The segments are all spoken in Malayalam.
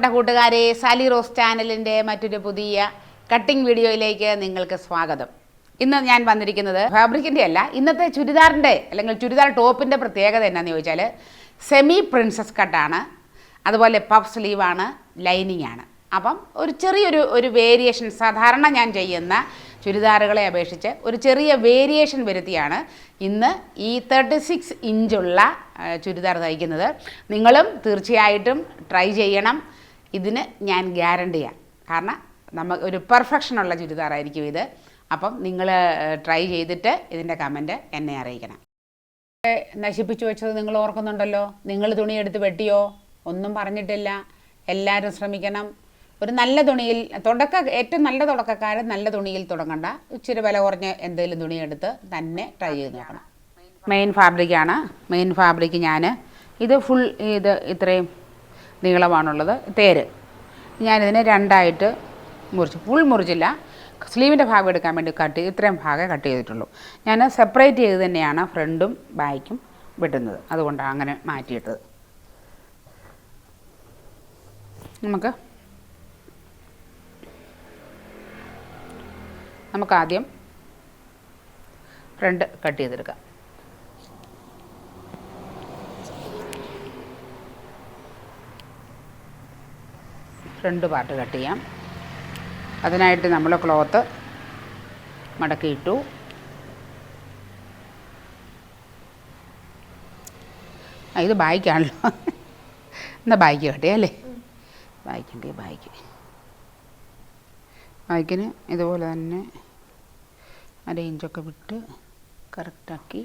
എന്റെ കൂട്ടുകാരെ സാലി റോസ് ചാനലിന്റെ മറ്റൊരു പുതിയ കട്ടിംഗ് വീഡിയോയിലേക്ക് നിങ്ങൾക്ക് സ്വാഗതം. ഇന്ന് ഞാൻ വന്നിരിക്കുന്നത് ഫാബ്രിക്കിന്റെ അല്ല ഇന്നത്തെ ചുരിദാറിന്റെ അല്ലെങ്കിൽ ചുരിദാർ ടോപ്പിന്റെ പ്രത്യേകത എന്നാന്ന് ചോദിച്ചാൽ സെമി പ്രിൻസസ് കട്ടാണ് അതുപോലെ പഫ് സ്ലീവാണ് ലൈനിങ് ആണ്. അപ്പം ഒരു ചെറിയൊരു ഒരു വേരിയേഷൻ സാധാരണ ഞാൻ ചെയ്യുന്ന ചുരിദാറുകളെ അപേക്ഷിച്ച് ഒരു ചെറിയ വേരിയേഷൻ വരുത്തിയാണ് ഇന്ന് ഈ തേർട്ടി സിക്സ് ഇഞ്ചുള്ള ചുരിദാർ തയ്ക്കുന്നത്. നിങ്ങളും തീർച്ചയായിട്ടും ട്രൈ ചെയ്യണം. ഇതിന് ഞാൻ ഗ്യാരണ്ടിയാണ് കാരണം നമ്മ ഒരു പെർഫെക്ഷനുള്ള ചുരിദാറായിരിക്കും ഇത്. അപ്പം നിങ്ങൾ ട്രൈ ചെയ്തിട്ട് ഇതിന്റെ കമന്റ് എന്നെ അറിയിക്കണം. നശിപ്പിച്ചു വെച്ചത് നിങ്ങൾ ഓർക്കുന്നുണ്ടല്ലോ? നിങ്ങൾ തുണിയെടുത്ത് വെട്ടിയോ? ഒന്നും പറഞ്ഞിട്ടില്ല. എല്ലാവരും ശ്രമിക്കണം. ഒരു നല്ല തുണിയിൽ തുടക്ക ഏറ്റവും നല്ല തുടക്കക്കാരൻ നല്ല തുണിയിൽ തുടങ്ങണ്ട. ഇച്ചിരി വില കുറഞ്ഞ എന്തെങ്കിലും തുണിയെടുത്ത് തന്നെ ട്രൈ ചെയ്ത് നോക്കണം. മെയിൻ ഫാബ്രിക്കാണ് മെയിൻ ഫാബ്രിക് ഞാൻ ഇത് ഫുൾ ഇത് ഇത്രയും നീളമാണുള്ളത്. തേര്. ഞാനിതിനെ രണ്ടായിട്ട് മുറിച്ചു ഫുൾ മുറിച്ചില്ല. സ്ലീവിന്റെ ഭാഗം എടുക്കാൻ വേണ്ടി കട്ട് ഇത്രയും ഭാഗമേ കട്ട് ചെയ്തിട്ടുള്ളൂ. ഞാൻ സെപ്പറേറ്റ് ചെയ്ത് തന്നെയാണ് ഫ്രണ്ടും ബാക്കും വെട്ടുന്നത്. അതുകൊണ്ടാണ് അങ്ങനെ മാറ്റിയിട്ടത്. നമുക്ക് നമുക്കാദ്യം ഫ്രണ്ട് കട്ട് ചെയ്തെടുക്കാം. ഫ്രണ്ട് പാർട്ട് കട്ട് ചെയ്യാം. അതിനായിട്ട് നമ്മൾ ക്ലോത്ത് മടക്കിയിട്ടു. ഇത് ബായ്ക്കാണല്ലോ. എന്നാൽ ബായ്ക്ക് കട്ടിയല്ലേ ബായ്ക്കുണ്ടെങ്കിൽ ബായ്ക്ക്. ബായ്ക്കിന് ഇതുപോലെ തന്നെ അര ഇഞ്ചൊക്കെ വിട്ട് കറക്റ്റാക്കി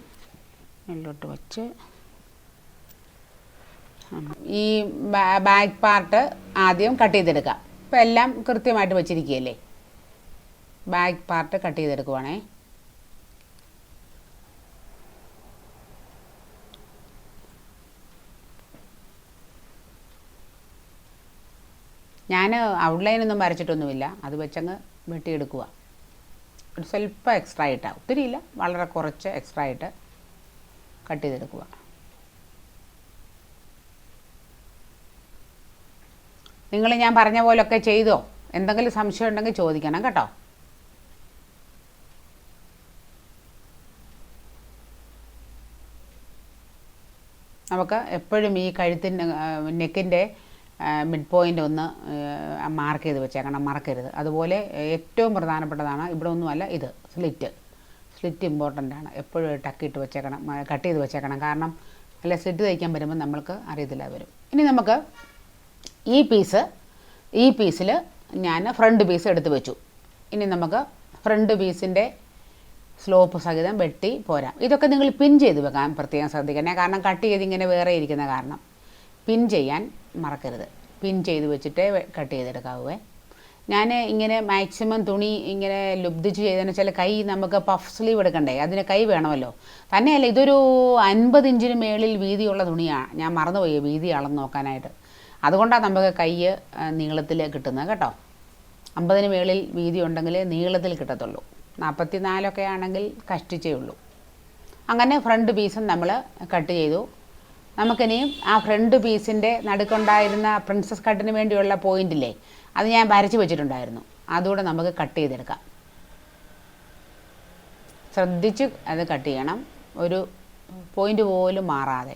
മെല്ലോട്ട് വച്ച്. ഈ ബാക്ക് പാർട്ട് ആദ്യം കട്ട് ചെയ്തെടുക്കാം. ഇപ്പം എല്ലാം കൃത്യമായിട്ട് വെച്ചിരിക്കുകയല്ലേ? ബാക്ക് പാർട്ട് കട്ട് ചെയ്തെടുക്കുവാണേ. ഞാൻ ഔട്ട്ലൈനൊന്നും വരച്ചിട്ടൊന്നുമില്ല. അത് വെച്ചങ്ങ് വെട്ടിയെടുക്കുക ഒരു സ്വല്പം എക്സ്ട്രാ ആയിട്ടാണ് ഒത്തിരിയില്ല. വളരെ കുറച്ച് എക്സ്ട്രാ ആയിട്ട് കട്ട് ചെയ്തെടുക്കുക നിങ്ങൾ ഞാൻ പറഞ്ഞ പോലൊക്കെ ചെയ്തോ? എന്തെങ്കിലും സംശയം ഉണ്ടെങ്കിൽ ചോദിക്കണം കേട്ടോ. നമുക്ക് എപ്പോഴും ഈ കഴുത്തിന്റെ നെക്കിന്റെ മിഡ് പോയിന്റ് ഒന്ന് മാർക്ക് ചെയ്ത് വെച്ചേക്കണം. മറക്കരുത് അതുപോലെ ഏറ്റവും പ്രധാനപ്പെട്ടതാണ് ഇവിടെ ഒന്നുമല്ല ഇത് സ്ലിറ്റ്. സ്ലിറ്റ് ഇമ്പോർട്ടന്റ് ആണ്. എപ്പോഴും ടക്കിട്ട് വെച്ചേക്കണം കട്ട് ചെയ്ത് വെച്ചേക്കണം. കാരണം അല്ല സ്ലിറ്റ് തയ്ക്കാൻ വരുമ്പോൾ നമ്മൾക്ക് അറിയത്തില്ല വരും. ഇനി നമുക്ക് ഈ പീസ് ഈ പീസിൽ ഞാൻ ഫ്രണ്ട് പീസ് എടുത്ത് വെച്ചു. ഇനി നമുക്ക് ഫ്രണ്ട് പീസിന്റെ സ്ലോപ്പ് സഹിതം വെട്ടി പോരാം. ഇതൊക്കെ നിങ്ങൾ പിൻ ചെയ്ത് വെക്കാൻ പ്രത്യേകം ശ്രദ്ധിക്കണേ. കാരണം കട്ട് ചെയ്ത് ഇങ്ങനെ വേറെ ഇരിക്കുന്ന കാരണം. പിൻ ചെയ്യാൻ മറക്കരുത്. പിൻ ചെയ്ത് വെച്ചിട്ടേ കട്ട് ചെയ്തെടുക്കാവേ ഞാൻ ഇങ്ങനെ മാക്സിമം തുണി ഇങ്ങനെ ലുബ്ധിച്ച് ചെയ്തതെന്ന് വെച്ചാൽ കൈ നമുക്ക് പഫ് സ്ലീവ് എടുക്കണ്ടേ? അതിന് കൈ വേണമല്ലോ. തന്നെയല്ല ഇതൊരു അൻപത് ഇഞ്ചിന് മേളിൽ വീതിയുള്ള തുണിയാണ് ഞാൻ മറന്നുപോയി വീതി അളന്ന് നോക്കാനായിട്ട്. അതുകൊണ്ടാണ് നമുക്ക് കൈ നീളത്തിൽ കിട്ടുന്നത് കേട്ടോ. അമ്പതിന് മേളിൽ വീതി ഉണ്ടെങ്കിൽ നീളത്തിൽ കിട്ടത്തുള്ളൂ. നാൽപ്പത്തി നാലൊക്കെ ആണെങ്കിൽ കഷ്ടിച്ചേ ഉള്ളൂ. അങ്ങനെ ഫ്രണ്ട് പീസും നമ്മൾ കട്ട് ചെയ്തു. നമുക്കിനിയും ആ ഫ്രണ്ട് പീസിന്റെ നടുക്കുണ്ടായിരുന്ന പ്രിൻസസ് കട്ടിന് വേണ്ടിയുള്ള പോയിന്റില്ലേ അത് ഞാൻ വരച്ച് വെച്ചിട്ടുണ്ടായിരുന്നു. അതുകൂടെ നമുക്ക് കട്ട് ചെയ്തെടുക്കാം. ശ്രദ്ധിച്ച് അത് കട്ട് ചെയ്യണം. ഒരു പോയിന്റ് പോലും മാറാതെ.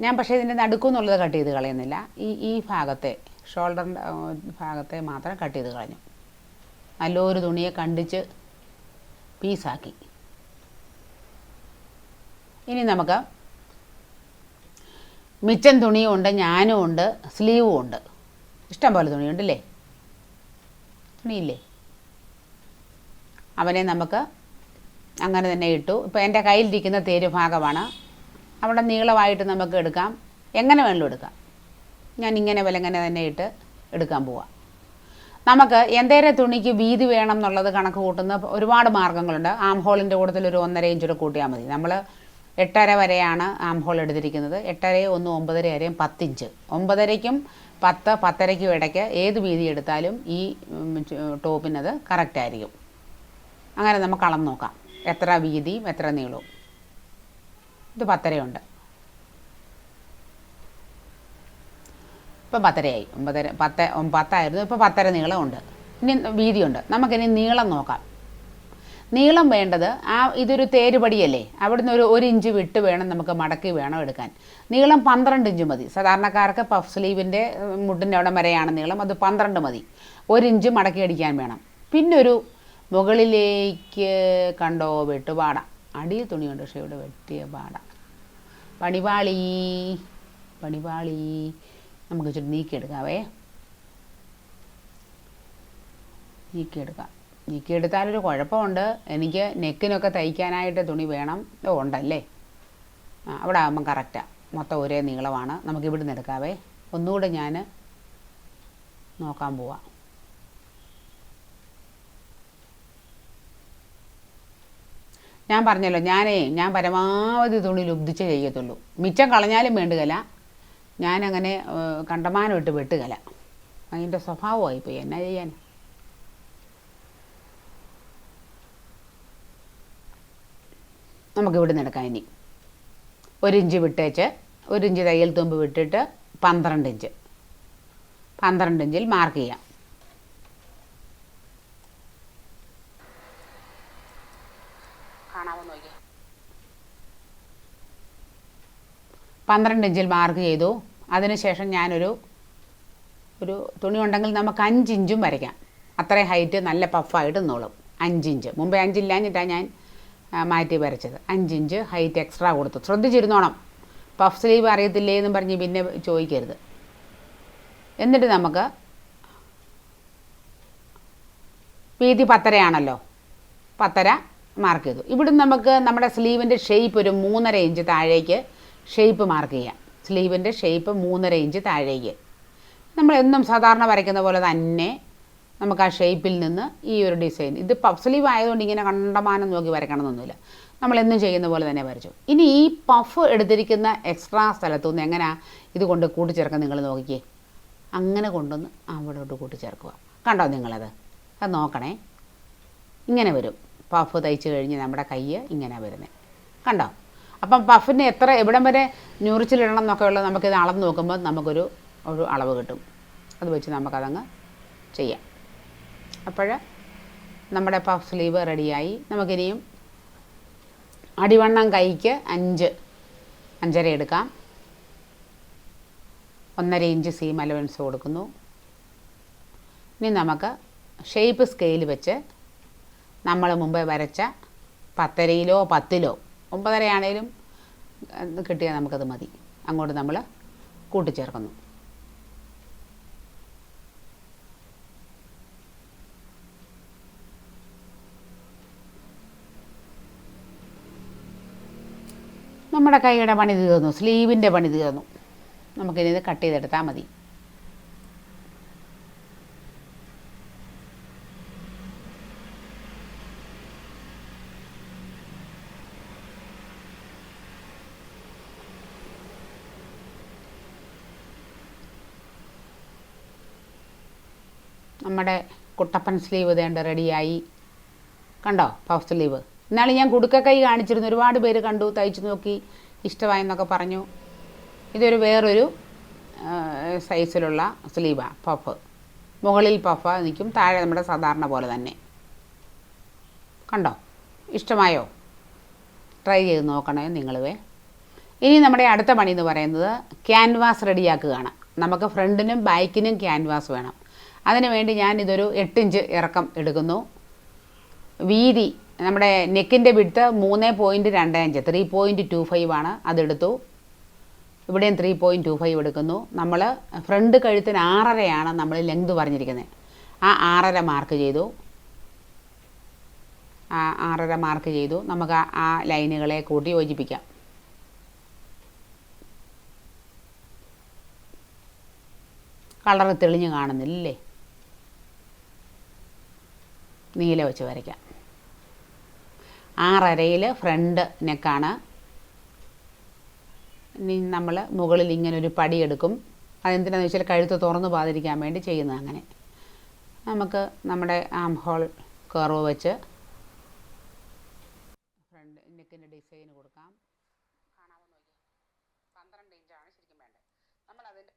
ഞാൻ പക്ഷേ ഇതിന്റെ നടുക്കുന്നുള്ളത് കട്ട് ചെയ്ത് കളയുന്നില്ല. ഈ ഈ ഭാഗത്തെ ഷോൾഡറിന്റെ ഭാഗത്തെ മാത്രം കട്ട് ചെയ്ത് കളഞ്ഞു. നല്ലൊരു തുണിയെ കണ്ടിച്ച് പീസാക്കി. ഇനി നമുക്ക് മിച്ചം തുണിയും ഉണ്ട് ഞാനും ഉണ്ട് സ്ലീവും ഉണ്ട്. ഇഷ്ടം പോലെ തുണിയുണ്ടല്ലേ തുണിയില്ലേ? അവനെ നമുക്ക് അങ്ങനെ തന്നെ ഇട്ടു. ഇപ്പോൾ എന്റെ കയ്യിലിരിക്കുന്ന തേര് ഭാഗമാണ് അവിടെ നീളമായിട്ട് നമുക്ക് എടുക്കാം. എങ്ങനെ വേണമെങ്കിലും എടുക്കാം. ഞാൻ ഇങ്ങനെ വിലങ്ങനെ തന്നെ ഇട്ട് എടുക്കാൻ പോവാം. നമുക്ക് എന്തേരെ തുണിക്ക് വീതി വേണം എന്നുള്ളത് കണക്ക് കൂട്ടുന്ന ഒരുപാട് മാർഗങ്ങളുണ്ട് ആം ഹോളിന്റെ കൂട്ടത്തിൽ ഒരു ഒന്നര ഇഞ്ചൂടെ കൂട്ടിയാൽ മതി. നമ്മൾ എട്ടര വരെയാണ് ആം ഹോൾ എടുത്തിരിക്കുന്നത്. എട്ടരയും ഒന്ന് ഒമ്പതര വരെയും പത്തിഞ്ച് ഒമ്പതരയ്ക്കും പത്ത് പത്തരയ്ക്കും ഇടയ്ക്ക് ഏത് വീതി എടുത്താലും ഈ ടോപ്പിനത് കറക്റ്റായിരിക്കും അങ്ങനെ നമുക്ക് അളന്ന് നോക്കാം. എത്ര വീതിയും എത്ര നീളവും. ഇത് പത്തരയുണ്ട്. ഇപ്പം പത്തരയായി. ഒമ്പതര പത്ത് പത്തായിരുന്നു. ഇപ്പോൾ പത്തര നീളമുണ്ട്. ഇനി വീതിയുണ്ട്. നമുക്കിനി നീളം നോക്കാം. നീളം വേണ്ടത് ആ ഇതൊരു തേരുപടിയല്ലേ? അവിടുന്ന് ഒരു ഒരു ഇഞ്ച് വിട്ട് വേണം നമുക്ക് മടക്കി വേണം എടുക്കാൻ. നീളം പന്ത്രണ്ട് ഇഞ്ച് മതി. സാധാരണക്കാർക്ക് പഫ് സ്ലീവിന്റെ മുട്ടിന്റെ അവിടെ വരെയാണ് നീളം. അത് പന്ത്രണ്ട് മതി. ഒരു ഇഞ്ച് മടക്കി അടിക്കാൻ വേണം. പിന്നെ ഒരു മുകളിലേക്ക് കണ്ടോ വെട്ടുപാട. അടിയിൽ തുണിയുണ്ട് പക്ഷേ ഇവിടെ വെട്ടിയ പാട. പണിപാളി പണിപാളി നമുക്ക് ഇച്ചിരി നീക്കിയെടുക്കാവേ. നീക്കിയെടുക്കാം. നീക്കിയെടുത്താലൊരു കുഴപ്പമുണ്ട്. എനിക്ക് നെക്കിനൊക്കെ തയ്ക്കാനായിട്ട് തുണി വേണം. ഓ ഉണ്ടല്ലേ? ആ അവിടെ ആകുമ്പം കറക്റ്റാണ് മൊത്തം ഒരേ നീളമാണ്. നമുക്ക് ഇവിടുന്ന് എടുക്കാവേ. ഒന്നുകൂടെ ഞാൻ നോക്കാൻ പോവാം. ഞാൻ പറഞ്ഞല്ലോ ഞാനേ ഞാൻ പരമാവധി തുണി ലുബ്ധിച്ച് ചെയ്യത്തുള്ളൂ. മിച്ചം കളഞ്ഞാലും വേണ്ടുകല ഞാനങ്ങനെ കണ്ടമാനം ഇട്ട് വെട്ടുകല അതിന്റെ സ്വഭാവമായിപ്പോയി. എന്നാ ചെയ്യാൻ? നമുക്ക് ഇവിടുന്ന് എടുക്കാം ഇനി. ഒരു ഇഞ്ച് വിട്ടേച്ച് ഒരു ഇഞ്ച് തയ്യൽ തുമ്പ് വിട്ടിട്ട് പന്ത്രണ്ട് ഇഞ്ച്. പന്ത്രണ്ട് ഇഞ്ചിൽ മാർക്ക് ചെയ്യാം. പന്ത്രണ്ട് ഇഞ്ചിൽ മാർക്ക് ചെയ്തു. അതിനുശേഷം ഞാനൊരു ഒരു തുണി ഉണ്ടെങ്കിൽ നമുക്ക് അഞ്ച് ഇഞ്ചും വരയ്ക്കാം. അത്രയും ഹൈറ്റ് നല്ല പഫായിട്ട് നിന്നോളും. അഞ്ചിഞ്ച് മുമ്പേ അഞ്ചില്ലാഞ്ഞിട്ടാണ് ഞാൻ മാറ്റി വരച്ചത്. അഞ്ചിഞ്ച് ഹൈറ്റ് എക്സ്ട്രാ കൊടുത്തു. ശ്രദ്ധിച്ചിരുന്നോണം. പഫ് സ്ലീവ് അറിയത്തില്ലേ എന്നും പറഞ്ഞ് പിന്നെ ചോദിക്കരുത്. എന്നിട്ട് നമുക്ക് വീതി പത്തരയാണല്ലോ. പത്തര മാർക്ക് ചെയ്തു. ഇവിടുന്ന് നമുക്ക് നമ്മുടെ സ്ലീവിന്റെ ഷേപ്പ് ഒരു മൂന്നര ഇഞ്ച് താഴേക്ക് ഷേപ്പ് മാർക്ക് ചെയ്യാം. സ്ലീവിന്റെ ഷേപ്പ് മൂന്നര ഇഞ്ച് താഴേക്ക്. നമ്മൾ എന്നും സാധാരണ വരയ്ക്കുന്ന പോലെ തന്നെ നമുക്ക് ആ ഷേപ്പിൽ നിന്ന് ഈ ഒരു ഡിസൈൻ. ഇത് പഫ് സ്ലീവ് ആയതുകൊണ്ട് ഇങ്ങനെ കണ്ടമാനം നോക്കി വരയ്ക്കണമെന്നൊന്നുമില്ല. നമ്മൾ എന്നും ചെയ്യുന്ന പോലെ തന്നെ വരച്ചു. ഇനി ഈ പഫ് എടുത്തിരിക്കുന്ന എക്സ്ട്രാ സ്ഥലത്തു നിന്ന് എങ്ങനെയാണ് ഇത് കൊണ്ട് കൂട്ടിച്ചേർക്കാൻ നിങ്ങൾ നോക്കിക്കേ. അങ്ങനെ കൊണ്ടുവന്ന് അവിടോട്ട് കൂട്ടിച്ചേർക്കുക. കണ്ടോ നിങ്ങളത്? അത് നോക്കണേ. ഇങ്ങനെ വരും. പഫ് തയ്ച്ച് കഴിഞ്ഞ് നമ്മുടെ കൈ ഇങ്ങനെ വരുന്നത് കണ്ടോ? അപ്പം പഫിന് എത്ര എവിടം വരെ ന്യൂറിച്ചിലിടണം എന്നൊക്കെ ഉള്ളത് നമുക്കിത് അളന്ന് നോക്കുമ്പോൾ നമുക്കൊരു ഒരു അളവ് കിട്ടും. അത് വെച്ച് നമുക്കതങ്ങ് ചെയ്യാം. അപ്പോൾ നമ്മുടെ പഫ് സ്ലീവ് റെഡിയായി. നമുക്കിനിയും അടിവണ്ണം കൈക്ക് അഞ്ച് അഞ്ചര എടുക്കാം. ഒന്നര ഇഞ്ച് സീം അലവൻസ് കൊടുക്കുന്നു. ഇനി നമുക്ക് ഷേപ്പ് സ്കെയിൽ വെച്ച് നമ്മൾ മുമ്പേ വരച്ച പത്തരയിലോ പത്തിലോ ഒമ്പതരയാണേലും കിട്ടിയാൽ നമുക്കത് മതി. അങ്ങോട്ട് നമ്മൾ കൂട്ടിച്ചേർക്കുന്നു. നമ്മുടെ കൈയുടെ പണി തീർന്നു. സ്ലീവിന്റെ പണി തീർന്നു. നമുക്കിനി ഇത് കട്ട് ചെയ്തെടുത്താൽ മതി. നമ്മുടെ കുട്ടപ്പൻ സ്ലീവ് ഇതേണ്ട റെഡിയായി കണ്ടോ? പഫ് സ്ലീവ് ഇന്നാൾ ഞാൻ കുടുക്ക കൈ കാണിച്ചിരുന്നു. ഒരുപാട് പേര് കണ്ടു തയ്ച്ചു നോക്കി ഇഷ്ടമായെന്നൊക്കെ പറഞ്ഞു. ഇതൊരു വേറൊരു സൈസിലുള്ള സ്ലീവാണ് പഫ് മുകളിൽ പഫ് നിൽക്കും താഴെ നമ്മുടെ സാധാരണ പോലെ തന്നെ. കണ്ടോ? ഇഷ്ടമായോ? ട്രൈ ചെയ്ത് നോക്കണേ നിങ്ങളുവേ. ഇനി നമ്മുടെ അടുത്ത പണി എന്ന് പറയുന്നത് ക്യാൻവാസ് റെഡിയാക്കുകയാണ് നമുക്ക് ഫ്രണ്ടിനും ബാക്കിനും ക്യാൻവാസ് വേണം. അതിന് വേണ്ടി ഞാൻ ഇതൊരു എട്ടിഞ്ച് ഇറക്കം എടുക്കുന്നു. വീതി നമ്മുടെ നെക്കിന്റെ വിടുത്ത് മൂന്ന് പോയിന്റ് രണ്ട് അഞ്ച്. ത്രീ പോയിന്റ് ടു ഫൈവ് ആണ് അതെടുത്തു. ഇവിടെയും ത്രീ പോയിന്റ് ടു ഫൈവ് എടുക്കുന്നു. നമ്മൾ ഫ്രണ്ട് കഴുത്തിന് ആറരയാണ് നമ്മൾ ലെങ്ത് പറഞ്ഞിരിക്കുന്നത്. ആ ആറര മാർക്ക് ചെയ്തു. ആ ആറര മാർക്ക് ചെയ്തു. നമുക്ക് ആ ലൈനുകളെ കൂട്ടി യോജിപ്പിക്കാം. കളർ തെളിഞ്ഞ് കാണുന്നില്ലേ? നീല വെച്ച് വരയ്ക്കാം. ആറരയിൽ ഫ്രണ്ട് നെക്കാണ് നമ്മൾ മുകളിൽ ഇങ്ങനെ ഒരു പടി എടുക്കും. അതെന്തിനാണെന്ന് വെച്ചാൽ കഴുത്ത് തുറന്നു പാതിരിക്കാൻ വേണ്ടി ചെയ്യുന്നത് അങ്ങനെ. നമുക്ക് നമ്മുടെ ആം ഹോൾ കർവ് വെച്ച് ഫ്രണ്ട് നെക്കിന്റെ ഡിസൈൻ കൊടുക്കാം. കാണാമോ നോക്കി പന്ത്രണ്ട് ഇഞ്ചാണ് ശരിക്കും വേണ്ടത്. നമ്മൾ അതിന്റെ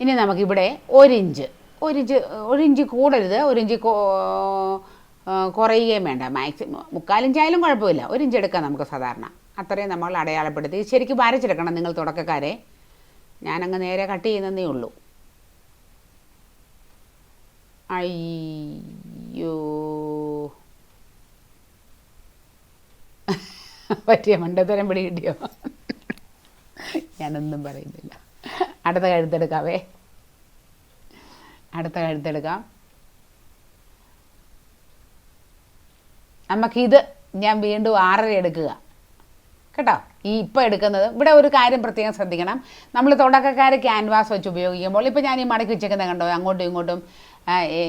ഇനി നമുക്കിവിടെ ഒരിഞ്ച് ഒരിഞ്ച് ഇഞ്ച് കൂടരുത്. ഒരിഞ്ച് ഇഞ്ച് കുറയുകയും വേണ്ട. മാക്സിമം മുക്കാലിഞ്ചായാലും കുഴപ്പമില്ല. ഒരു ഇഞ്ച് എടുക്കാം നമുക്ക് സാധാരണ. അത്രയും നമ്മൾ അടയാളപ്പെടുത്തി. ശരിക്കും വരച്ചെടുക്കണം നിങ്ങൾ തുടക്കക്കാരെ. ഞാനങ്ങ് നേരെ കട്ട് ചെയ്യുന്നതേ ഉള്ളൂ. അയ്യോ. പറ്റിയ മണ്ടത്തരം പിടി കിട്ടിയോ? ഞാനൊന്നും പറയുന്നില്ല. അടുത്ത കഴുത്തെടുക്കാവേ. അടുത്ത കഴുത്തെടുക്കാം നമുക്കിത് ഞാൻ വീണ്ടും ആറര എടുക്കുക. കേട്ടോ? ഈ ഇപ്പോൾ എടുക്കുന്നത് ഇവിടെ ഒരു കാര്യം പ്രത്യേകം ശ്രദ്ധിക്കണം. നമ്മൾ തുടക്കക്കാർ ക്യാൻവാസ് വെച്ച് ഉപയോഗിക്കുമ്പോൾ ഇപ്പോൾ ഞാൻ ഈ മടക്കി വെച്ചേക്കുന്നത് കണ്ടോ? അങ്ങോട്ടും ഇങ്ങോട്ടും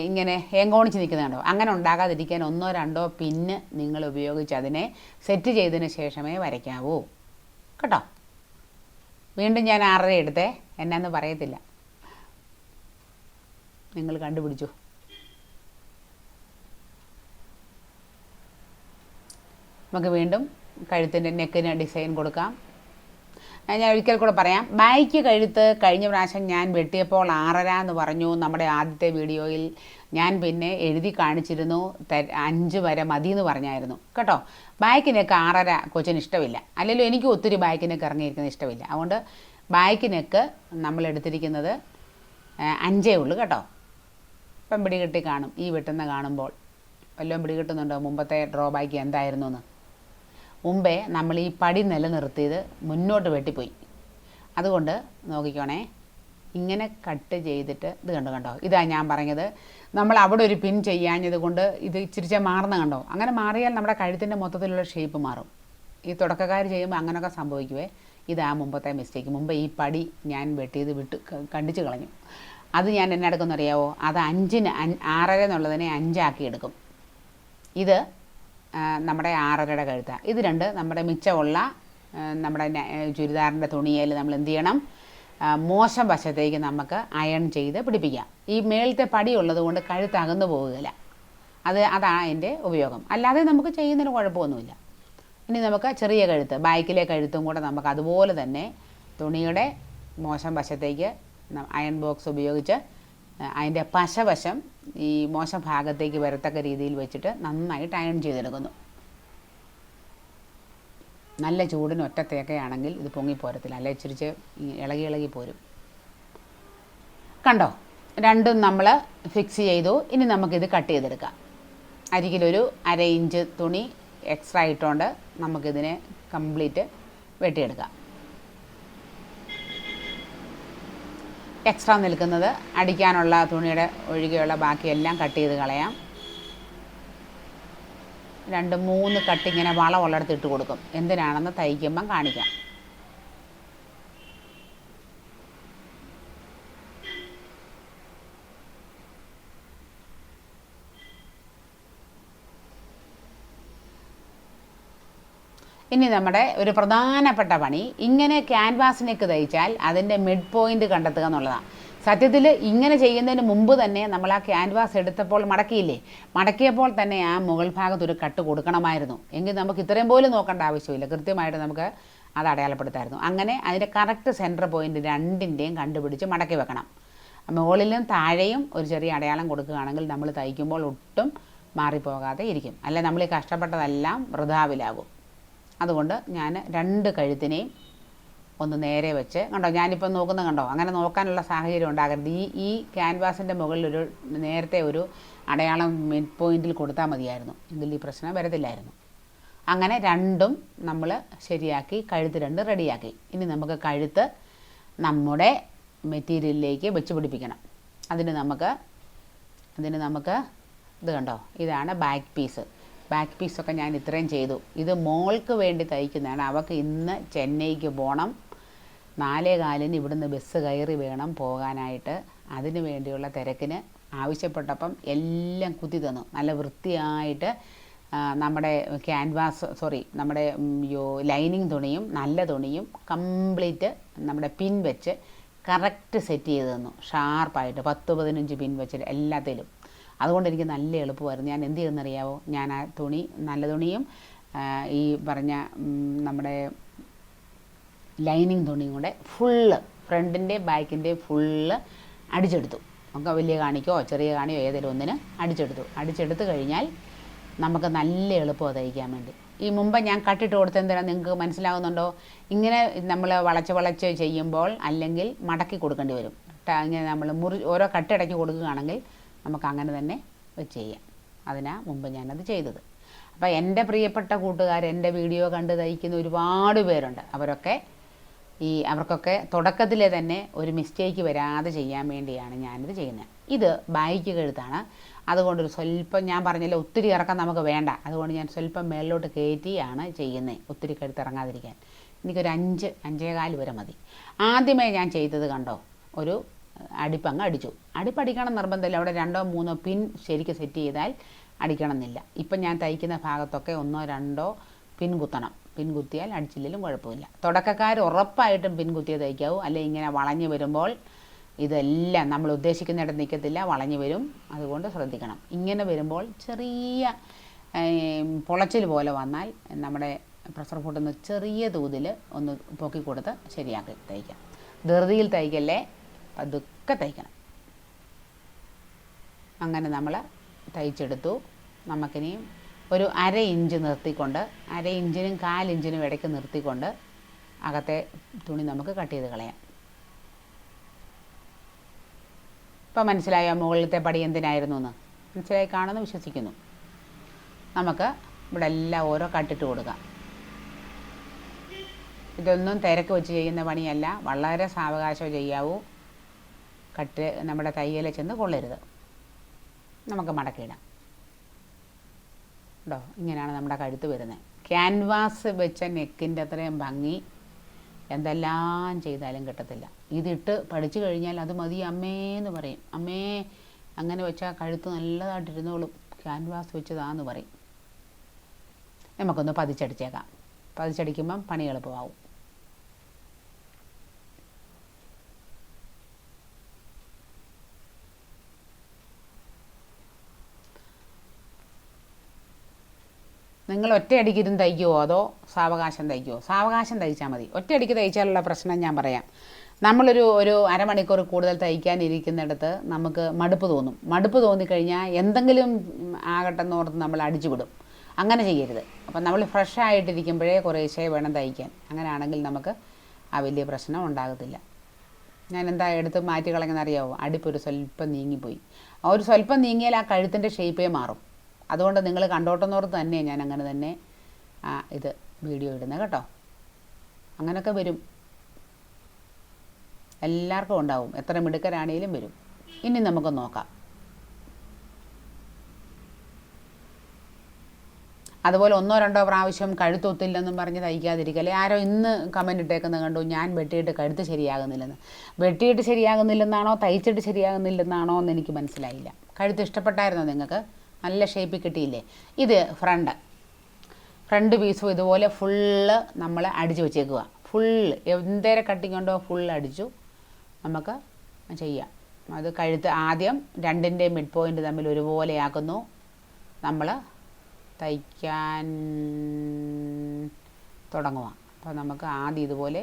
ഇങ്ങനെ ഏങ്കോണിച്ച് നിൽക്കുന്നത് കണ്ടോ? അങ്ങനെ ഉണ്ടാകാതിരിക്കാൻ ഒന്നോ രണ്ടോ പിന്ന് നിങ്ങൾ ഉപയോഗിച്ച് അതിനെ സെറ്റ് ചെയ്തതിന് ശേഷമേ വരയ്ക്കാവൂ. കേട്ടോ? വീണ്ടും ഞാൻ ആറര എടുത്തേ. എന്നാന്ന് പറയത്തില്ല. നിങ്ങൾ കണ്ടുപിടിച്ചു. നമുക്ക് വീണ്ടും കഴുത്തിന്റെ നെക്കിന് ഡിസൈൻ കൊടുക്കാം. ഞാൻ ഒരിക്കൽ കൂടെ പറയാം. ബാക്ക് കഴുത്ത് കഴിഞ്ഞ പ്രാവശ്യം ഞാൻ വെട്ടിയപ്പോൾ ആറര എന്ന് പറഞ്ഞു നമ്മുടെ ആദ്യത്തെ വീഡിയോയിൽ ഞാൻ പിന്നെ എഴുതി കാണിച്ചിരുന്നു അഞ്ച് വരെ മതി എന്ന് പറഞ്ഞായിരുന്നു. കേട്ടോ? ബാക്കിനൊക്കെ ആറര കൊച്ചിന് ഇഷ്ടമില്ല. അല്ലെങ്കിൽ എനിക്ക് ഒത്തിരി ബാക്കിനൊക്കെ ഇറങ്ങിയിരിക്കുന്നത് ഇഷ്ടമില്ല. അതുകൊണ്ട് ബാക്കിനൊക്കെ നമ്മൾ എടുത്തിരിക്കുന്നത് അഞ്ചേ ഉള്ളൂ കേട്ടോ. ഇപ്പം പിടികിട്ടി കാണും. ഈ വെട്ടുന്ന കാണുമ്പോൾ വല്ലതും പിടികിട്ടുന്നുണ്ടോ മുമ്പത്തെ ഡ്രോബാക്ക് എന്തായിരുന്നു എന്ന് മുമ്പേ നമ്മൾ ഈ പടി നിലനിർത്തിയത് മുന്നോട്ട് വെട്ടിപ്പോയി. അതുകൊണ്ട് നോക്കിക്കോണേ ഇങ്ങനെ കട്ട് ചെയ്തിട്ട് ഇത് കണ്ടു കണ്ടോ? ഇതാ ഞാൻ പറഞ്ഞത്. നമ്മൾ അവിടെ ഒരു പിൻ ചെയ്യാഞ്ഞത് കൊണ്ട് ഇത് ഇച്ചിരിച്ച മാറുന്ന കണ്ടോ? അങ്ങനെ മാറിയാൽ നമ്മുടെ കഴുത്തിന്റെ മൊത്തത്തിലുള്ള ഷേപ്പ് മാറും. ഈ തുടക്കക്കാർ ചെയ്യുമ്പോൾ അങ്ങനെയൊക്കെ സംഭവിക്കുവേ. ഇതാ മുമ്പത്തെ മിസ്റ്റേക്ക് മുമ്പ് ഈ പടി ഞാൻ വെട്ടിയത് വിട്ട് കണ്ടിച്ച് കളഞ്ഞു. അത് ഞാൻ എന്നെ എടുക്കുമെന്നറിയാവോ അത് അഞ്ചിന് അഞ്ച് ആറര എന്നുള്ളതിനെ അഞ്ചാക്കി എടുക്കും. ഇത് നമ്മുടെ ആറരയുടെ കഴുത്ത. ഇത് രണ്ട് നമ്മുടെ മിച്ചമുള്ള നമ്മുടെ ചുരിദാറിന്റെ തുണിയിൽ നമ്മൾ എന്ത് ചെയ്യണം? മോശം വശത്തേക്ക് നമുക്ക് അയൺ ചെയ്ത് പിടിപ്പിക്കാം. ഈ മേളത്തെ പടി ഉള്ളത് കൊണ്ട് കഴുത്ത് അകന്നു പോവുകയില്ല. അത് അതാണ് അതിന്റെ ഉപയോഗം. അല്ലാതെ നമുക്ക് ചെയ്യുന്നതിന് കുഴപ്പമൊന്നുമില്ല. ഇനി നമുക്ക് ചെറിയ കഴുത്ത് ബാക്കിലെ കഴുത്തും കൂടെ നമുക്ക് അതുപോലെ തന്നെ തുണിയുടെ മോശം വശത്തേക്ക് അയൺ ബോക്സ് ഉപയോഗിച്ച് അതിന്റെ പശവശം ഈ മോശം ഭാഗത്തേക്ക് വരത്തക്ക രീതിയിൽ വെച്ചിട്ട് നന്നായിട്ട് അയൺ ചെയ്തെടുക്കുന്നു. നല്ല ചൂടിന് ഒറ്റ തേക്കയാണെങ്കിൽ ഇത് പൊങ്ങിപ്പോരത്തില്ല അല്ലെ ഇച്ചിരിച്ച് ഇളകി ഇളകി പോരും. കണ്ടോ? രണ്ടും നമ്മൾ ഫിക്സ് ചെയ്തു. ഇനി നമുക്കിത് കട്ട് ചെയ്തെടുക്കാം. അരികിലൊരു അര ഇഞ്ച് തുണി എക്സ്ട്രാ ഇട്ടുകൊണ്ട് നമുക്കിതിനെ കംപ്ലീറ്റ് വെട്ടിയെടുക്കാം. എക്സ്ട്രാ നിൽക്കുന്നത് അടിക്കാനുള്ള തുണിയുടെ ഒഴികെയുള്ള ബാക്കിയെല്ലാം കട്ട് ചെയ്ത് കളയാം. രണ്ട് മൂന്ന് കട്ടിങ്ങനെ ഇങ്ങനെ വള ഉള്ളിടത്ത് ഇട്ട് കൊടുക്കും. എന്തിനാണെന്ന് തയ്ക്കുമ്പം കാണിക്കാം. ഇനി നമ്മുടെ ഒരു പ്രധാനപ്പെട്ട പണി. ഇങ്ങനെ ക്യാൻവാസിനേക്ക് തയ്ച്ചാൽ അതിന്റെ മിഡ് പോയിന്റ് കണ്ടെത്തുക എന്നുള്ളതാണ്. സത്യത്തിൽ ഇങ്ങനെ ചെയ്യുന്നതിന് മുമ്പ് തന്നെ നമ്മൾ ആ ക്യാൻവാസ് എടുത്തപ്പോൾ മടക്കിയില്ലേ? മടക്കിയപ്പോൾ തന്നെ ആ മുകൾ ഭാഗത്ത് ഒരു കട്ട് കൊടുക്കണമായിരുന്നു. എങ്കിൽ നമുക്ക് ഇത്രയും പോലും നോക്കേണ്ട ആവശ്യമില്ല. കൃത്യമായിട്ട് നമുക്ക് അത് അടയാളപ്പെടുത്തായിരുന്നു. അങ്ങനെ അതിന്റെ കറക്റ്റ് സെന്റർ പോയിന്റ് രണ്ടിന്റെയും കണ്ടുപിടിച്ച് മടക്കി വെക്കണം. മുകളിലും താഴെയും ഒരു ചെറിയ അടയാളം കൊടുക്കുകയാണെങ്കിൽ നമ്മൾ തയ്ക്കുമ്പോൾ ഒട്ടും മാറിപ്പോകാതെ ഇരിക്കും. അല്ല നമ്മൾ ഈ കഷ്ടപ്പെട്ടതെല്ലാം വൃഥാവിലാകും. അതുകൊണ്ട് ഞാൻ രണ്ട് കഴുത്തിനെയും ഒന്ന് നേരെ വെച്ച് കണ്ടോ ഞാനിപ്പോൾ നോക്കുന്ന കണ്ടോ അങ്ങനെ നോക്കാനുള്ള സാഹചര്യം ഉണ്ടാകരുത്. ഈ ഈ ക്യാൻവാസിന്റെ മുകളിൽ ഒരു നേരത്തെ ഒരു അടയാളം മിഡ് പോയിന്റിൽ കൊടുത്താൽ മതിയായിരുന്നു. എങ്കിൽ ഈ പ്രശ്നം വരത്തില്ലായിരുന്നു. അങ്ങനെ രണ്ടും നമ്മൾ ശരിയാക്കി കഴുത്ത് രണ്ട് റെഡിയാക്കി. ഇനി നമുക്ക് കഴുത്ത് നമ്മുടെ മെറ്റീരിയലിലേക്ക് വെച്ച് പിടിപ്പിക്കണം. അതിന് നമുക്ക് അതിന് നമുക്ക് ഇത് കണ്ടോ ഇതാണ് ബാക്ക് പീസ്. ബാക്ക് പീസൊക്കെ ഞാൻ ഇത്രയും ചെയ്തു. ഇത് മോൾക്ക് വേണ്ടി തയ്ക്കുന്നതാണ്. അവൾക്ക് ഇന്ന് ചെന്നൈക്ക് പോകണം നാലേ കാലിന് ഇവിടുന്ന് ബസ് കയറി വേണം പോകാനായിട്ട്. അതിനു വേണ്ടിയുള്ള തിരക്കിന് ആവശ്യപ്പെട്ടപ്പം എല്ലാം കുത്തി തന്നു. നല്ല വൃത്തിയായിട്ട് നമ്മുടെ ക്യാൻവാസ് സോറി നമ്മുടെ ലൈനിങ് തുണിയും നല്ല തുണിയും കംപ്ലീറ്റ് നമ്മുടെ പിൻ വെച്ച് കറക്റ്റ് സെറ്റ് ചെയ്ത് തന്നു. ഷാർപ്പായിട്ട് പത്ത് പതിനഞ്ച് പിൻ വെച്ചിട്ട് എല്ലാത്തിലും. അതുകൊണ്ട് എനിക്ക് നല്ല എളുപ്പമായിരുന്നു. ഞാൻ എന്ത് ചെയ്യുന്നറിയാവോ ഞാൻ ആ തുണി നല്ല തുണിയും ഈ പറഞ്ഞ നമ്മുടെ ലൈനിങ് തുണിയും കൂടെ ഫുള്ള് ഫ്രണ്ടിന്റെ ബാക്കിന്റെ ഫുള്ള് അടിച്ചെടുത്തു. നമുക്ക് വലിയ കാണിക്കോ ചെറിയ കാണിയോ ഏതെങ്കിലും ഒന്നിന് അടിച്ചെടുത്തു. അടിച്ചെടുത്ത് കഴിഞ്ഞാൽ നമുക്ക് നല്ല എളുപ്പമാണ് തയ്ക്കാൻ വേണ്ടി. ഈ മുമ്പ് ഞാൻ കട്ടിട്ട് കൊടുത്ത നിങ്ങൾക്ക് മനസ്സിലാവുന്നുണ്ടോ? ഇങ്ങനെ നമ്മൾ വളച്ച് വളച്ച് ചെയ്യുമ്പോൾ അല്ലെങ്കിൽ മടക്കി കൊടുക്കേണ്ടി വരും. ഇങ്ങനെ നമ്മൾ മുറി ഓരോ കട്ടിടയ്ക്ക് കൊടുക്കുകയാണെങ്കിൽ നമുക്ക് അങ്ങനെ തന്നെ ചെയ്യാം. അതിനാ മുമ്പ് ഞാനത് ചെയ്തത്. അപ്പോൾ എന്റെ പ്രിയപ്പെട്ട കൂട്ടുകാർ എന്റെ വീഡിയോ കണ്ട് തയ്ക്കുന്ന ഒരുപാട് പേരുണ്ട്. അവരൊക്കെ ഈ അവർക്കൊക്കെ തുടക്കത്തിലെ തന്നെ ഒരു മിസ്റ്റേക്ക് വരാതെ ചെയ്യാൻ വേണ്ടിയാണ് ഞാനിത് ചെയ്യുന്നത്. ഇത് ബായിക്ക് കഴുത്താണ്. അതുകൊണ്ടൊരു സ്വല്പം ഞാൻ പറഞ്ഞില്ല ഒത്തിരി ഇറക്കം നമുക്ക് വേണ്ട. അതുകൊണ്ട് ഞാൻ സ്വല്പം മേളിലോട്ട് കയറ്റിയാണ് ചെയ്യുന്നത് ഒത്തിരി കഴുത്ത് ഇറങ്ങാതിരിക്കാൻ. എനിക്കൊരു അഞ്ച് അഞ്ചേകാൽ വരെ മതി. ആദ്യമേ ഞാൻ ചെയ്തത് കണ്ടോ? ഒരു അടിപ്പങ്ങ് അടിച്ചു. അടിപ്പടിക്കണം നിർബന്ധമില്ല. അവിടെ രണ്ടോ മൂന്നോ പിൻ ശരിക്ക് സെറ്റ് ചെയ്താൽ അടിക്കണം എന്നില്ല ഇപ്പം ഞാൻ തയ്ക്കുന്ന ഭാഗത്തൊക്കെ ഒന്നോ രണ്ടോ പിൻ കുത്തണം. പിൻ അടിച്ചില്ലെങ്കിലും കുഴപ്പമില്ല. തുടക്കക്കാർ ഉറപ്പായിട്ടും പിൻ കുത്തിയേ തയ്ക്കാവൂ. അല്ലെ ഇങ്ങനെ വളഞ്ഞു വരുമ്പോൾ ഇതെല്ലാം നമ്മൾ ഉദ്ദേശിക്കുന്നിടത്ത് നിൽക്കത്തില്ല. വളഞ്ഞു വരും. അതുകൊണ്ട് ശ്രദ്ധിക്കണം. ഇങ്ങനെ വരുമ്പോൾ ചെറിയ പൊളച്ചിൽ പോലെ വന്നാൽ നമ്മുടെ പ്രഷർ ഫുഡിൽ ചെറിയ തോതിൽ ഒന്ന് പൊക്കി കൊടുത്ത് ശരിയാക്കി തയ്ക്കാം. ധൃതിയിൽ തയ്ക്കല്ലേ? പതുക്കെ തയ്ക്കണം. അങ്ങനെ നമ്മൾ തയ്ച്ചെടുത്തു. നമുക്കിനിയും ഒരു അര ഇഞ്ച് നിർത്തിക്കൊണ്ട് അര ഇഞ്ചിനും കാലിഞ്ചിനും ഇടയ്ക്ക് നിർത്തിക്കൊണ്ട് അകത്തെ തുണി നമുക്ക് കട്ട് ചെയ്ത് കളയാം. ഇപ്പം മനസ്സിലായോ മുകളിലത്തെ പടി എന്തിനായിരുന്നു എന്ന്? മനസ്സിലായി കാണുമെന്ന് വിശ്വസിക്കുന്നു. നമുക്ക് ഇവിടെ എല്ലാം ഓരോ കട്ടിട്ട് കൊടുക്കാം. ഇതൊന്നും തിരക്ക് വെച്ച് ചെയ്യുന്ന പണിയല്ല. വളരെ സാവകാശം ചെയ്യാവൂ. കട്ട് നമ്മുടെ തയ്യൽ ചെന്ന് കൊള്ളരുത്. നമുക്ക് മടക്കിയിടാം. കേട്ടോ ഇങ്ങനെയാണ് നമ്മുടെ കഴുത്ത് വരുന്നത്. ക്യാൻവാസ് വെച്ച നെക്കിന്റെ അത്രയും ഭംഗി എന്തെല്ലാം ചെയ്താലും കിട്ടത്തില്ല. ഇതിട്ട് പഠിച്ചു കഴിഞ്ഞാൽ അത് മതി അമ്മേ എന്ന് പറയും. അമ്മേ അങ്ങനെ വെച്ചാൽ കഴുത്ത് നല്ലതായിട്ടിരുന്നോളും ക്യാൻവാസ് വെച്ചതാന്ന് പറയും. നമുക്കൊന്ന് പതിച്ചടിച്ചേക്കാം. പതിച്ചടിക്കുമ്പം പണി എളുപ്പമാവും നിങ്ങൾ ഒറ്റയടിക്ക് ഇരുന്ന് തയ്ക്കുമോ അതോ സാവകാശം തയ്ക്കുമോ സാവകാശം തയ്ച്ചാൽ മതി. ഒറ്റയടിക്ക് തയ്ച്ചാലുള്ള പ്രശ്നം ഞാൻ പറയാം. നമ്മളൊരു ഒരു അരമണിക്കൂർ കൂടുതൽ തയ്ക്കാനിരിക്കുന്നിടത്ത് നമുക്ക് മടുപ്പ് തോന്നും. മടുപ്പ് തോന്നിക്കഴിഞ്ഞാൽ എന്തെങ്കിലും ആകട്ടെ എന്നോർത്ത് നമ്മൾ അടിച്ചുവിടും. അങ്ങനെ ചെയ്യരുത്. അപ്പം നമ്മൾ ഫ്രഷ് ആയിട്ടിരിക്കുമ്പോഴേ കുറേശ്ശേ വേണം തയ്ക്കാൻ. അങ്ങനെയാണെങ്കിൽ നമുക്ക് ആ വലിയ പ്രശ്നം ഉണ്ടാകത്തില്ല. ഞാൻ എന്താ എടുത്ത് മാറ്റി കളഞ്ഞെന്ന് അറിയാവോ അടിപ്പൊരു സ്വല്പം നീങ്ങിപ്പോയി. ഒരു സ്വല്പം നീങ്ങിയാൽ ആ കഴുത്തിന്റെ ഷേപ്പേ മാറും. അതുകൊണ്ട് നിങ്ങൾ കണ്ടോട്ടെന്നോർത്ത് തന്നെ ഞാൻ അങ്ങനെ തന്നെ ഇത് വീഡിയോ ഇടുന്നത് കേട്ടോ. അങ്ങനെയൊക്കെ വരും. എല്ലാവർക്കും ഉണ്ടാവും. എത്ര മിടുക്കരാണേലും വരും. ഇനി നമുക്ക് നോക്കാം. അതുപോലെ ഒന്നോ രണ്ടോ പ്രാവശ്യം കഴുത്തൊത്തില്ലെന്നും പറഞ്ഞ് തയ്ക്കാതിരിക്കല്ലേ? ആരോ ഇന്ന് കമന്റ് ഇട്ടേക്കുന്നത് കണ്ടു ഞാൻ വെട്ടിയിട്ട് കഴുത്ത് ശരിയാകുന്നില്ലെന്ന്. വെട്ടിയിട്ട് ശരിയാകുന്നില്ലെന്നാണോ തയ്ച്ചിട്ട് ശരിയാകുന്നില്ലെന്നാണോ എന്ന് എനിക്ക് മനസ്സിലായില്ല. കഴുത്ത് ഇഷ്ടപ്പെട്ടായിരുന്നോ നിങ്ങൾക്ക്? നല്ല ഷേപ്പിൽ കിട്ടിയില്ലേ? ഇത് ഫ്രണ്ട് ഫ്രണ്ട് പീസും ഇതുപോലെ ഫുള്ള് നമ്മൾ അടിച്ച് വെച്ചേക്കുക ഫുള്ള് എന്തേരെ കട്ടിങ് ഉണ്ടോ ഫുൾ അടിച്ചു നമുക്ക് ചെയ്യാം. അത് കഴുത്ത് ആദ്യം രണ്ടിന്റെ മിഡ് പോയിന്റ് തമ്മിൽ ഒരുപോലെയാക്കുന്നു നമ്മൾ തയ്ക്കാൻ തുടങ്ങുക അപ്പോൾ നമുക്ക് ആദ്യം ഇതുപോലെ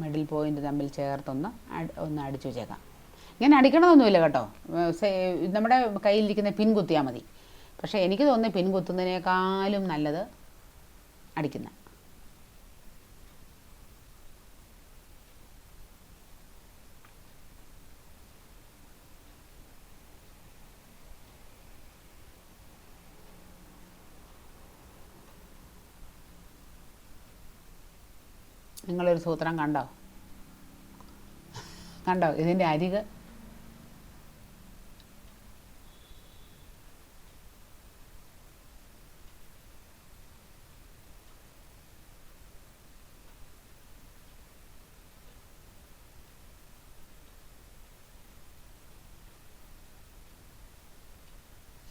മിഡിൽ പോയിന്റ് തമ്മിൽ ചേർത്തൊന്ന് ഒന്ന് അടിച്ചു വെച്ചേക്കാം. ഇങ്ങനെ അടിക്കണമെന്നൊന്നുമില്ല കേട്ടോ. നമ്മുടെ കയ്യിലിരിക്കുന്ന പിൻ കുത്തിയാൽ മതി. പക്ഷേ എനിക്ക് തോന്നുന്നു പിൻ കുത്തുന്നതിനേക്കാളും നല്ലത് അടിക്കുന്ന. നിങ്ങളൊരു സൂത്രം കണ്ടോ? കണ്ടോ? ഇതിന്റെ അരിക്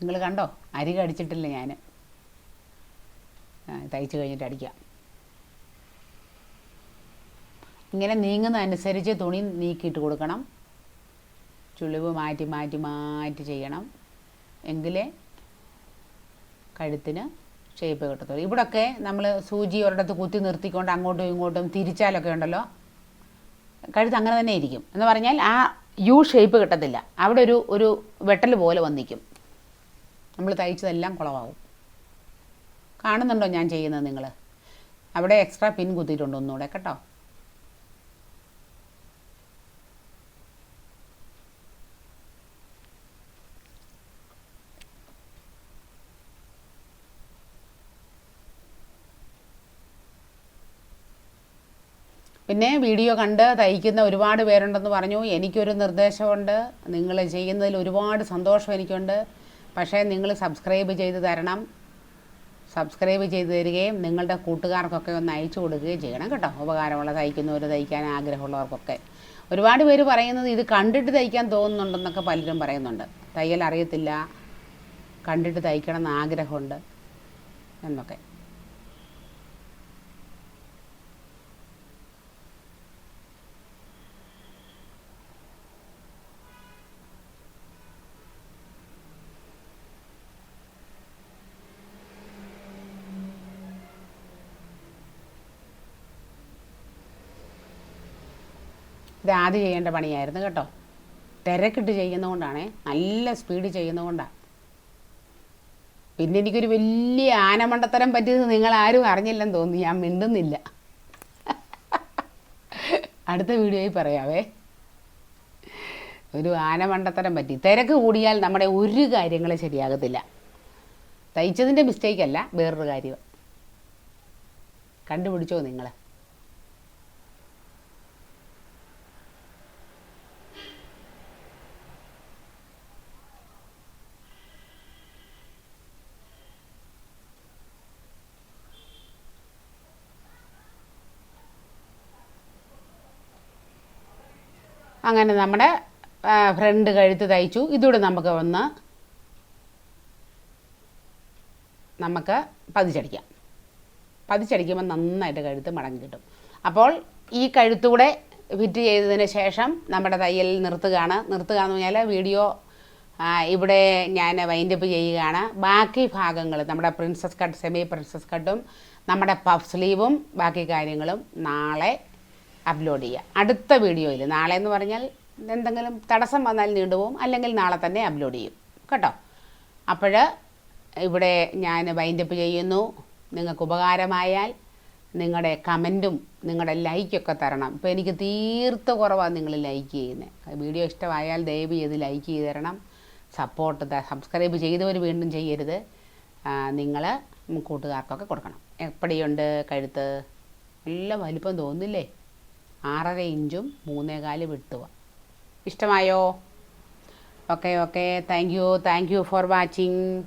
നിങ്ങൾ കണ്ടോ? അരി കടിച്ചിട്ടില്ല ഞാൻ തയ്ച്ച് കഴിഞ്ഞിട്ട് അടിക്കാം. ഇങ്ങനെ നീങ്ങുന്ന അനുസരിച്ച് തുണി നീക്കിയിട്ട് കൊടുക്കണം. ചുളിവ് മാറ്റി മാറ്റി മാറ്റി ചെയ്യണം. എങ്കിലേ കഴുത്തിന് ഷേപ്പ് കിട്ടത്തുള്ളൂ. ഇവിടൊക്കെ നമ്മൾ സൂചി ഒരിടത്ത് കുത്തി നിർത്തിക്കൊണ്ട് അങ്ങോട്ടും ഇങ്ങോട്ടും തിരിച്ചാലൊക്കെ ഉണ്ടല്ലോ. കഴുത്ത് അങ്ങനെ തന്നെ ഇരിക്കും. എന്ന് പറഞ്ഞാൽ ആ യു ഷേപ്പ് കിട്ടത്തില്ല. അവിടെ ഒരു ഒരു വെട്ടൽ പോലെ വന്നിക്കും നമ്മൾ തയ്ച്ചതെല്ലാം കുളമാവും കാണുന്നുണ്ടോ ഞാൻ ചെയ്യുന്നത് നിങ്ങൾ അവിടെ എക്സ്ട്രാ പിൻ കുത്തിയിട്ടുണ്ട് ഒന്നുകൂടെ കേട്ടോ? പിന്നെ വീഡിയോ കണ്ട് തയ്ക്കുന്ന ഒരുപാട് പേരുണ്ടെന്ന് പറഞ്ഞു. എനിക്കൊരു നിർദ്ദേശമുണ്ട്. നിങ്ങൾ ചെയ്യുന്നതിൽ ഒരുപാട് സന്തോഷം എനിക്കുണ്ട്. പക്ഷേ നിങ്ങൾ സബ്സ്ക്രൈബ് ചെയ്ത് തരണം. സബ്സ്ക്രൈബ് ചെയ്ത് തരികയും നിങ്ങളുടെ കൂട്ടുകാർക്കൊക്കെ ഒന്ന് അയച്ചു കൊടുക്കുകയും ചെയ്യണം കേട്ടോ. ഉപകാരമുള്ള തയ്ക്കുന്നവർ തയ്ക്കാൻ ആഗ്രഹമുള്ളവർക്കൊക്കെ. ഒരുപാട് പേര് പറയുന്നത് ഇത് കണ്ടിട്ട് തയ്ക്കാൻ തോന്നുന്നുണ്ടെന്നൊക്കെ പലരും പറയുന്നുണ്ട്. തയ്യൽ അറിയത്തില്ല. കണ്ടിട്ട് തയ്ക്കണം എന്ന് ആഗ്രഹമുണ്ട് എന്നൊക്കെ. ഇത് ആദ്യം ചെയ്യേണ്ട പണിയായിരുന്നു കേട്ടോ. തിരക്കിട്ട് ചെയ്യുന്നതുകൊണ്ടാണേ നല്ല സ്പീഡ് ചെയ്യുന്നതുകൊണ്ടാണ് പിന്നെ എനിക്കൊരു വലിയ ആനമണ്ടത്തരം പറ്റിയത് നിങ്ങൾ ആരും അറിഞ്ഞില്ലെന്ന് തോന്നി ഞാൻ മിണ്ടുന്നില്ല. അടുത്ത വീഡിയോയിൽ പറയാവേ. ഒരു ആനമണ്ടത്തരം പറ്റി. തിരക്ക് കൂടിയാൽ നമ്മുടെ ഒരു കാര്യങ്ങളും ശരിയാകത്തില്ല. തയ്ച്ചതിന്റെ മിസ്റ്റേക്കല്ല വേറൊരു കാര്യം. കണ്ടുപിടിച്ചോ നിങ്ങൾ അങ്ങനെ നമ്മുടെ ഫ്രണ്ട് കഴുത്ത് തയ്ച്ചു. ഇതൂടെ നമുക്ക് ഒന്ന് നമുക്ക് പതിച്ചടിക്കാം. പതിച്ചടിക്കുമ്പോൾ നന്നായിട്ട് കഴുത്ത് മടങ്ങി കിട്ടും. അപ്പോൾ ഈ കഴുത്തൂടെ ഫിറ്റ് ചെയ്തതിന് ശേഷം നമ്മുടെ തയ്യൽ നിർത്തുകയാണ്. നിർത്തുക എന്ന് പറഞ്ഞാൽ വീഡിയോ ഇവിടെ ഞാൻ വൈൻഡപ്പ് ചെയ്യുകയാണ്. ബാക്കി ഭാഗങ്ങൾ നമ്മുടെ പ്രിൻസസ് കട്ട് സെമി പ്രിൻസസ് കട്ടും നമ്മുടെ പഫ് സ്ലീവും ബാക്കി കാര്യങ്ങളും നാളെ അപ്ലോഡ് ചെയ്യുക അടുത്ത വീഡിയോയിൽ. നാളെ എന്ന് പറഞ്ഞാൽ എന്തെങ്കിലും തടസ്സം വന്നാൽ നീണ്ടുപോകും അല്ലെങ്കിൽ നാളെ തന്നെ അപ്ലോഡ് ചെയ്യും. കേട്ടോ? അപ്പോൾ ഇവിടെ ഞാൻ വൈൻഡപ്പ് ചെയ്യുന്നു. നിങ്ങൾക്ക് ഉപകാരമായാൽ നിങ്ങളുടെ കമന്റും നിങ്ങളുടെ ലൈക്കൊക്കെ തരണം. ഇപ്പോൾ എനിക്ക് തീർത്ത് കുറവാണ് നിങ്ങൾ ലൈക്ക് ചെയ്യുന്നത്. വീഡിയോ ഇഷ്ടമായാൽ ദയവ് ചെയ്ത് ലൈക്ക് ചെയ്ത് തരണം. സപ്പോർട്ട് സബ്സ്ക്രൈബ് ചെയ്തവർ വീണ്ടും ചെയ്യരുത്. നിങ്ങൾ കൂട്ടുകാർക്കൊക്കെ കൊടുക്കണം. എപ്പടിയുണ്ട് കഴുത്ത്? നല്ല വലിപ്പം തോന്നില്ലേ ആറര ഇഞ്ചും മൂന്നേകാൽ വിട്ടുക ഇഷ്ടമായോ? Okay okay. Thank you thank you for watching.